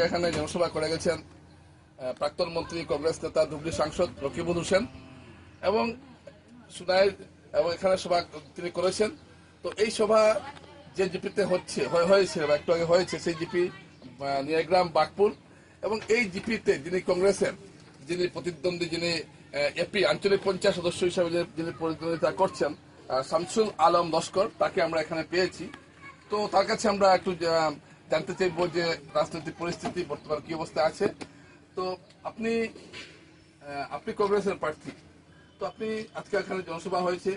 এখানে জনসভা করে গেছেন প্রাক্তন মন্ত্রী, কংগ্রেস নেতা, ধুবড়ি সাংসদ রকিবুল হোসেন এবং সুনাই এবং এখানে সভা তিনি করেছেন। তো এই সভা যে জিপিতে হচ্ছে, হয়ে- হয়েছে, বা একটু আগে হয়েছে, সেই জিপি নিয়াগ্রাম, বাগপুর এবং এই জিপিতে যিনি কংগ্রেসের, যিনি প্রতিদ্বন্দ্বী, যিনি এপি, আঞ্চলিক পঞ্চায়েত সদস্য হিসাবে যিনি প্রতিদ্বন্দ্বিতা করছেন শামসুল আলম লস্কর, তাকে আমরা এখানে পেয়েছি। তো তার কাছে আমরা একটু জানতে চাইব যে রাজনৈতিক পরিস্থিতি, বর্তমান কি অবস্থা আছে। তো আপনি আপনি কংগ্রেসের প্রার্থী। তো আপনি আজকে এখানে জনসভা হয়েছে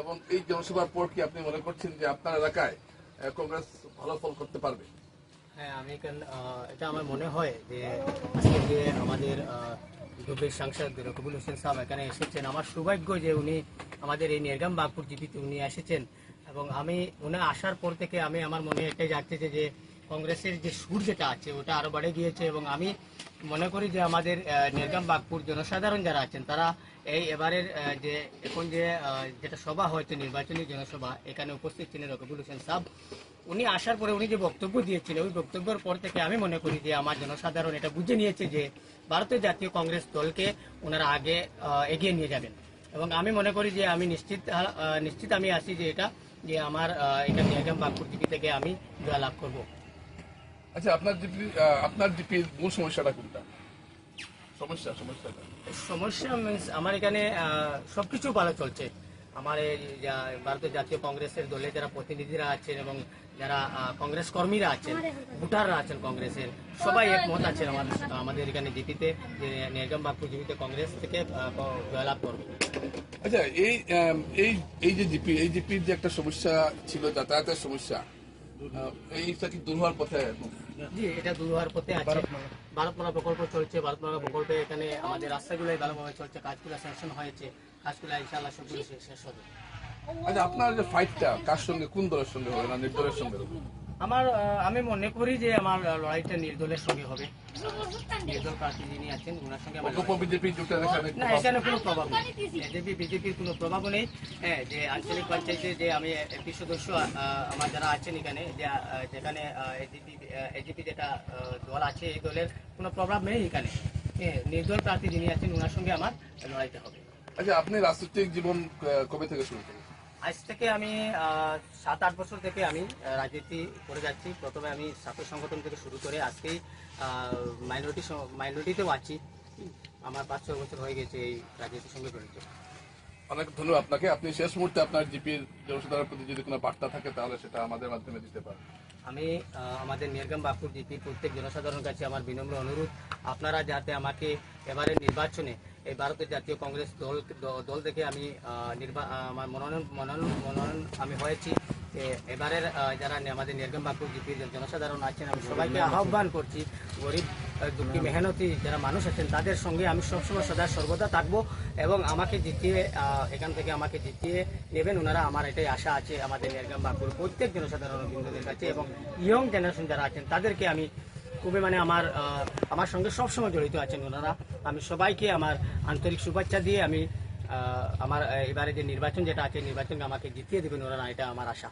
এবং এই জনসভার পর কি আপনি মনে করছেন যে আপনার এলাকায় কংগ্রেস ভালো ফল করতে পারবে? হ্যাঁ আমি এখান এটা আমার মনে হয় যে যে আমাদের ধুবড়ির সাংসদ রকিবুল হোসেন সাহেব এখানে এসেছেন, আমার সৌভাগ্য যে উনি আমাদের এই নেরগাম বাগপুর জিপিতে উনি এসেছেন। এবং আমি উনি আসার পর থেকে আমি, আমার মনে এটাই যাচ্ছে যে কংগ্রেসের যে সুর যেটা আছে, ওটা আরও বেড়ে গিয়েছে এবং আমি মনে করি যে আমাদের নেরগাম বাগপুর জনসাধারণ যারা আছেন, তারা এই এবারের যে, এখন যে যেটা সভা হয়েছে, নির্বাচনী জনসভা, এখানে উপস্থিত ছিলেন রকিবুল হোসেন সাহেব উনি আসার পরে উনি যে বক্তব্য দিয়েছিলেন ওই বক্তব্যের পর থেকে আমি মনে করি যে আমার জনসাধারণ এটা বুঝে নিয়েছে যে ভারতীয় জাতীয় কংগ্রেস দলকে ওনারা আগে এগিয়ে নিয়ে যাবেন। এবং আমি মনে করি যে আমি নিশ্চিত নিশ্চিত আমি আছি যে এটা, যে আমার এটা নিয়াগাম বাগপুর থেকে আমি জয়লাভ করব। আচ্ছা আপনার জিপি আপনার জিপির মূল সমস্যাটা কোনটা? সমস্যা সমস্যাটা সমস্যা মিন্স আমার এখানে আহ, সবকিছু ভালো চলছে। আমার ভারতীয় জাতীয় কংগ্রেসের দলে যারা প্রতিনিধিরা আছেন এবং যারা কংগ্রেস কর্মীরা আছেন ভোটাররা আছেন কংগ্রেসের সবাই একমত আছেন আমাদের আমাদের এখানে জিপিতে যে নির্গম বাগপুর জিপিতে কংগ্রেস থেকে জয়লাভ করবে। আচ্ছা এই এই এই যে জিপি এই জিপির যে একটা সমস্যা ছিল যাতায়াতের সমস্যা এইটা কি দূর হওয়ার পথে? এখন? জি, এটা দুর্বার পথে আছে। ভারতমালা প্রকল্প চলছে, ভারতমালা প্রকল্পে এখানে আমাদের রাস্তাগুলোই ভালোভাবে চলছে, কাজগুলো স্যাংশন হয়েছে। কাজগুলো ইনশাল্লাহ সবগুলো শেষ হবে। আচ্ছা আপনার যে ফাইটটা কার সঙ্গে, কোন দলের সঙ্গে হবে, না নির্দলের সঙ্গে হবে? আমার আহ, আমি মনে করি যে আমার লড়াইটা নির্দলের সঙ্গে হবে। নির্দল প্রার্থী যিনি আছেন ওনার সঙ্গে বিজেপি না এখানে কোনো প্রভাব নেই। এজেপি বিজেপির কোনো প্রভাবও নেই। হ্যাঁ যে আঞ্চলিক পঞ্চায়েতে যে আমি এপি সদস্য আহ, আমার যারা আছেন এখানে যে যেখানে এজিপি এজিপি যেটা দল আছে এই দলের কোনো প্রভাব নেই এখানে। হ্যাঁ নির্দল প্রার্থী যিনি আছেন ওনার সঙ্গে আমার লড়াইটা হবে। আচ্ছা আপনি রাজনৈতিক জীবন কবে থেকে শুরু করেন আজ থেকে আমি সাত আট বছর থেকে আমি রাজনীতি করে যাচ্ছি। প্রথমে আমি ছাত্র সংগঠন থেকে শুরু করে আজকেই মাইনরিটি মাইনরিটিতেও আছি। আমার পাঁচ ছয় বছর হয়ে গেছে এই রাজনীতির সঙ্গে জড়িত। অনেক ধন্যবাদ আপনাকে। আপনি শেষ মুহূর্তে আপনার জিপির জনসাধারণের প্রতি যদি কোনো বার্তা থাকে, তাহলে সেটা আমাদের মাধ্যমে দিতে পারেন। আমি আমাদের নির্গম বাপুর জিপি প্রত্যেক জনসাধারণের কাছে আমার বিনম্র অনুরোধ। আপনারা যাতে আমাকে এবারে নির্বাচনে এই ভারতের জাতীয় কংগ্রেস দল দল থেকে আমি নির্বা- আমার মনোনয়ন মনোনয়ন মনোনয়ন আমি হয়েছি। যে এবারের যারা আমাদের নির্গম বাপুর জিপির জনসাধারণ আছেন আমি সবাইকে আহ্বান করছি। গরিব দুঃখী মেহনতি যারা মানুষ আছেন তাদের সঙ্গে আমি সবসময় সদা সর্বদা থাকব এবং আমাকে জিতিয়ে এখান থেকে আমাকে জিতিয়ে নেবেন। ওনারা আমার এটাই আশা আছে আমাদের নির্গম বাপুর প্রত্যেক জনসাধারণ বৃন্দদের কাছে এবং ইয়ং জেনারেশন যারা আছেন তাদেরকে আমি খুবই মানে আমার আমার সঙ্গে সবসময় জড়িত আছেন ওনারা। আমি সবাইকে আমার আন্তরিক শুভেচ্ছা দিয়ে আমি আমার এবারে যে নির্বাচন যেটা আছে নির্বাচনকে আমাকে জিতিয়ে দেবেন ওনারা এটা আমার আশা।